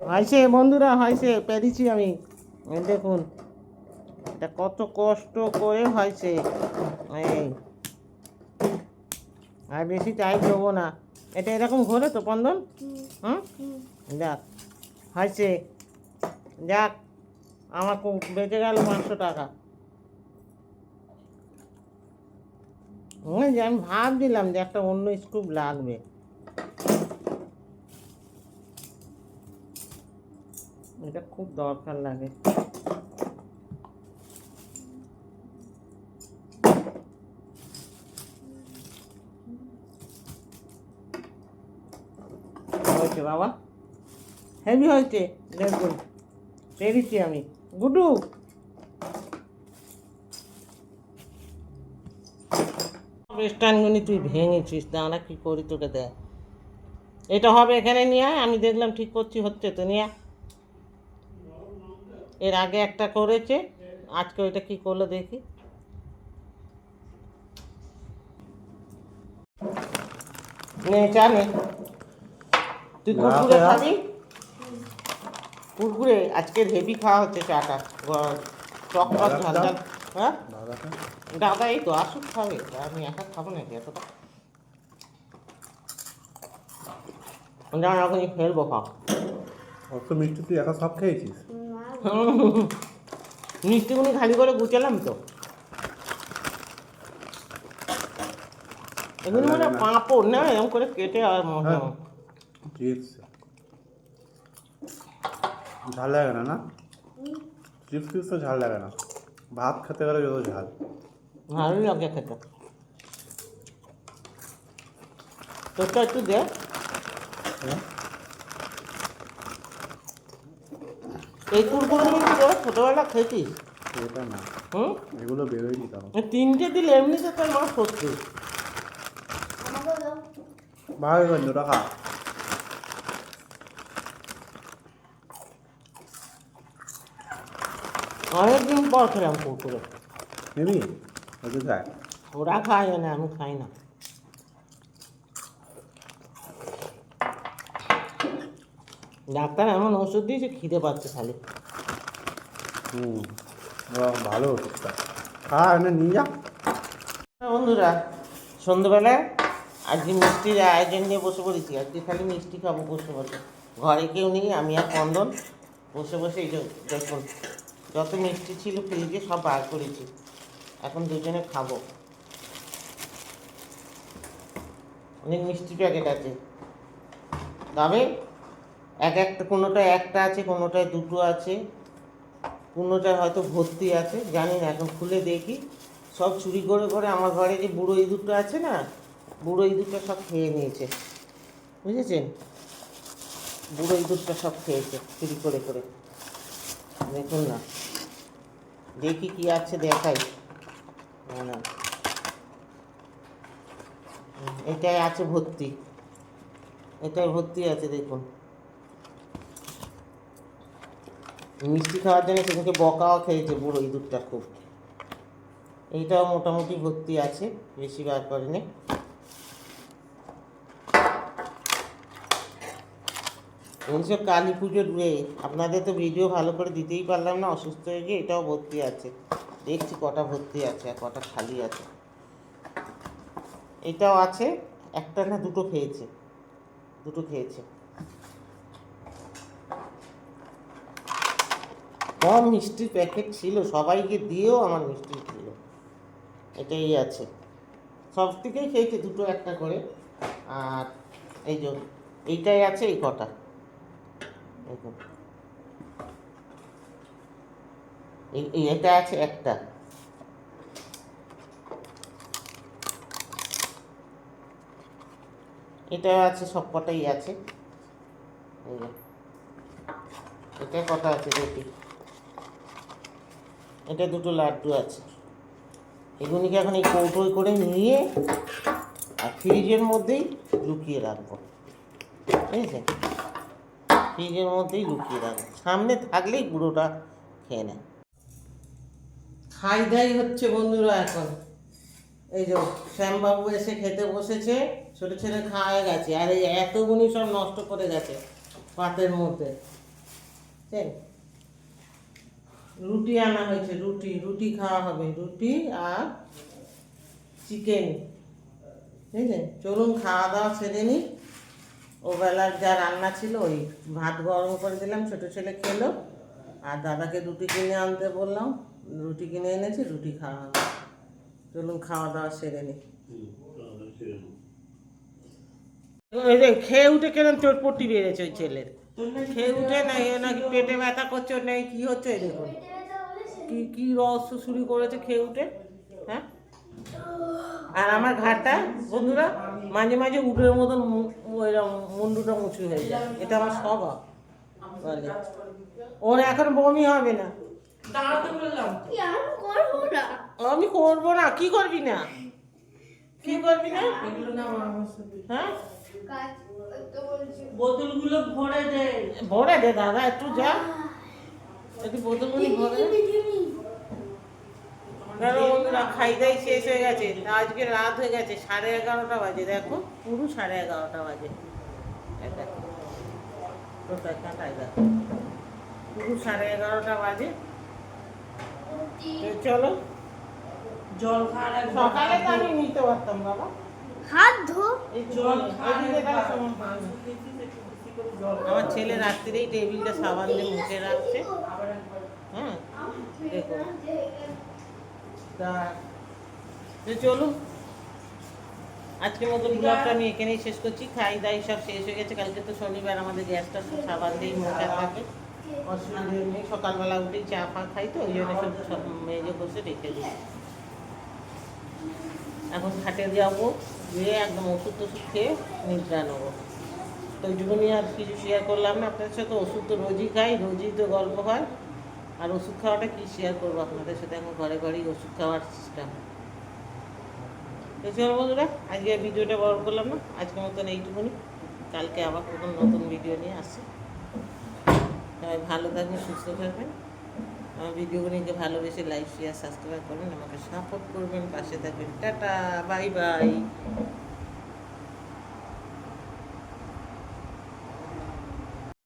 হয়েছে বন্ধুরা, হয়েছে, পেরেছি আমি। দেখুন, এটা কত কষ্ট করে হয়েছে। এই, আর বেশি টাইম দেবো না। এটা এরকম ঘোরে তো পন্দন হুম? যাক, হয়েছে। যাক, আমার খুব বেঁচে গেল পাঁচশো টাকা। আমি ভাবছিলাম যে একটা অন্য স্কুপ লাগবে। এটা খুব দরকার লাগে। বাবা? হেভি হয়েছে। দেখুন পেরেছি আমি। গুডু। স্ট্যান্ডগুলি তুই ভেঙেছিস দাঁড়া কি করি তোকে দেয় এটা হবে এখানে নিয়ে আমি দেখলাম ঠিক করছি হচ্ছে তো, নিয়ে। এর আগে একটা করেছে। আজকে ওইটা কি করল দেখি। নে চা নে। তুই কুরকুরে খাবি? হেভি খাওয়া হচ্ছে চাটা। গ- টক টক ঝাল ঝাল। হ্যাঁ? দাদা এই তো আসুক খাবে। আমি একা খাব নাকি এতটা? না এখন ফেলব খাও অত মিষ্টি তুই একা সব খেয়েছিস? মিষ্টিগুলি খালি করে গুছালাম তো। এগুলি মানে পাঁপড় না এরকম করে কেটে আর হ্যাঁ। চিপস। ঝাল লাগে না না? চিপস ফিপস তো ঝাল লাগে না। ভাত খেতে গেলে যত ঝাল। ভালোই লাগে খেতে। তোরটা একটু দে। হ্যাঁ? এই কুরকুরগুলি কি তোরা ছোটোবেলা খেতিস এটা না। হুম? এগুলো বেরোয়নি তাও। এই তিনটে দিলে এমনিতে তোর মা সত্যি। ভালো গঞ্জ ওটা খা। অনেকদিন পর খেলাম কুরকুরে। নিবি? ওকে খায় ওরা খায় না আমি খাই না। ডাক্তার এমন ওষুধ দিয়েছে খিদে পাচ্ছে খালি। হুম ভালো ওষুধটা। খা এনে নিয়ে যা। হ্যাঁ বন্ধুরা সন্ধ্যেবেলায় আজকে মিষ্টির আয়োজন নিয়ে বসে পড়েছি। আজকে খালি মিষ্টি খাব বসে বসে। ঘরে কেউ নেই আমি আর কন্দন। বসে বসে এই যে দেখুন যত মিষ্টি ছিল ফ্রিজে সব বার করেছি। এখন দুজনে খাব। অনেক মিষ্টি প্যাকেট আছে। তবে এক একটা কোনোটায় একটা আছে কোনোটায় দুটো আছে কোনোটায় হয়তো ভর্তি আছে জানি না এখন খুলে দেখি। সব চুরি করে করে আমার ঘরে যে বুড়ো ইঁদুরটা আছে না বুড়ো ইঁদুরটা সব খেয়ে নিয়েছে। বুঝেছেন? বুড়ো ইঁদুরটা সব খেয়েছে চুরি করে করে। দেখুন না। দেখি কি আছে দেখাই। না, এটাই আছে ভর্তি। এটাই ভর্তি আছে দেখুন। মিষ্টি খাওয়ার জন্য সেদিনকে বকাও খেয়েছে বুড়ো ইঁদুরটা খুব। এইটাও মোটামুটি ভর্তি আছে বেশি বার করেনি। এইসব কালী পুজোর এ, আপনাদের তো ভিডিও ভালো করে দিতেই পারলাম না অসুস্থ হয়ে গিয়ে এটাও ভর্তি আছে। দেখছি কটা ভর্তি আছে আর কটা খালি আছে। এটাও আছে একটা না দুটো খেয়েছে দুটো খেয়েছে। কম মিষ্টির প্যাকেট ছিল, সবাইকে দিয়েও আমার মিষ্টি ছিল। এটাই আছে। সব থেকেই খেয়েছে দুটো একটা করে। আর এই যে, এইটাই আছে, এই কটা। এই- এটা আছে একটা। এটাও আছে, সব কটাই আছে। এটা কটা আছে দেখি এটা দুটো লাড্ডু আছে। এগুলিকে এখন এই কৌটোয় করে নিয়ে আর ফ্রিজের মধ্যেই লুকিয়ে রাখব। বুঝেছেন? ফ্রিজের মধ্যেই লুকিয়ে রাখব। সামনে থাকলেই গুঁড়োটা খেয়ে নেয় খাই দাই হচ্ছে বন্ধুরা এখন। এই যে শ্যামবাবু এসে খেতে বসেছে, ছোট ছেলে খাওয়া গেছে, আর এই এতগুলি সব নষ্ট করে গেছে পাতের মধ্যে। বুঝছেন? রুটি আনা হয়েছে রুটি রুটি খাওয়া হবে রুটি আর চিকেন। বুঝলেন? চলুন খাওয়া দাওয়া সেরে নিই। ও বেলার যা রান্না ছিল ওই ভাত গরম করে দিলাম ছোটো ছেলে খেলো। আর দাদাকে রুটি কিনে আনতে বললাম রুটি কিনে এনেছি রুটি খাওয়া হবে। চলুন খাওয়া দাওয়া সেরে নিই। খেয়ে উঠে কেন চোটপট্টি বেড়েছে ওই ছেলের? খেয়ে উঠে না, এ নাকি পেটে ব্যথা করছে নাকি কি হচ্ছে, দেখুন। কি কি রহস্য শুরু করেছে খেয়ে উঠে হ্যাঁ? আর আমার ঘাটটা বন্ধুরা, মাঝে মাঝে উটের মতন মুন্ডুটা মুচু হয়ে যায়। এটা আমার স্বভাব। বলে ওর এখন বমি হবে না। আমি করব না, কি করবি না? কি করবি না? হ্যাঁ? বোতলগুলো ভরে দে। ভরে দে দাদা একটু যা। একটু বোতলগুলি ভরে দে বন্ধুরা খাই দাই শেষ হয়ে গেছে। আজকে রাত হয়ে গেছে সাড়ে এগারোটা বাজে। দেখো পুরো সাড়ে এগারোটা বাজে। পুরো সাড়ে এগারোটা বাজে। চলো। জল খাওয়ার সকালে তো আমি নিতে পারতাম বাবা। হাত ধো। আমার ছেলে রাত্রিরেই টেবিলটা সাবান দিয়ে মুছে রাখছে। হ্যাঁ দেখো। তা চলুন। আজকের মতো ব্লগটা আমি এখানেই শেষ করছি। খাই দাই সব শেষ হয়ে গেছে। কালকে তো শনিবার আমাদের গ্যাসটা সব সাবান দিয়ে মোছা থাকে। অসুবিধা নেই। সকালবেলা উঠেই চা ফা খাই তো ওই জন্য সব সব মেজে বসে রেখে দিই। এখন খাটে যাব। গিয়ে একদম ওষুধ টষুধ খেয়ে নিদ্রা নেব। তো ওইটুকুনি আর কিছু শেয়ার করলাম না আপনাদের সাথে ওষুধ তো রোজই খাই, রোজই তো গল্প হয়। আর ওষুধ খাওয়াটা কি শেয়ার করব আপনাদের সাথে? এখন ঘরে ঘরেই ওষুধ খাওয়ার সিস্টেম তো বন্ধুরা, আজকে ভিডিওটা বড় করলাম না। আজকের মতন এইটুকুনি। কালকে আবার কোনো নতুন ভিডিও নিয়ে আসছি। সবাই ভালো থাকবেন, সুস্থ থাকবেন। আমার ভিডিওগুলিকে ভালোবেসে লাইক শেয়ার সাবস্ক্রাইব করবেন আমাকে সাপোর্ট করবেন, পাশে থাকবেন। Tata bye bye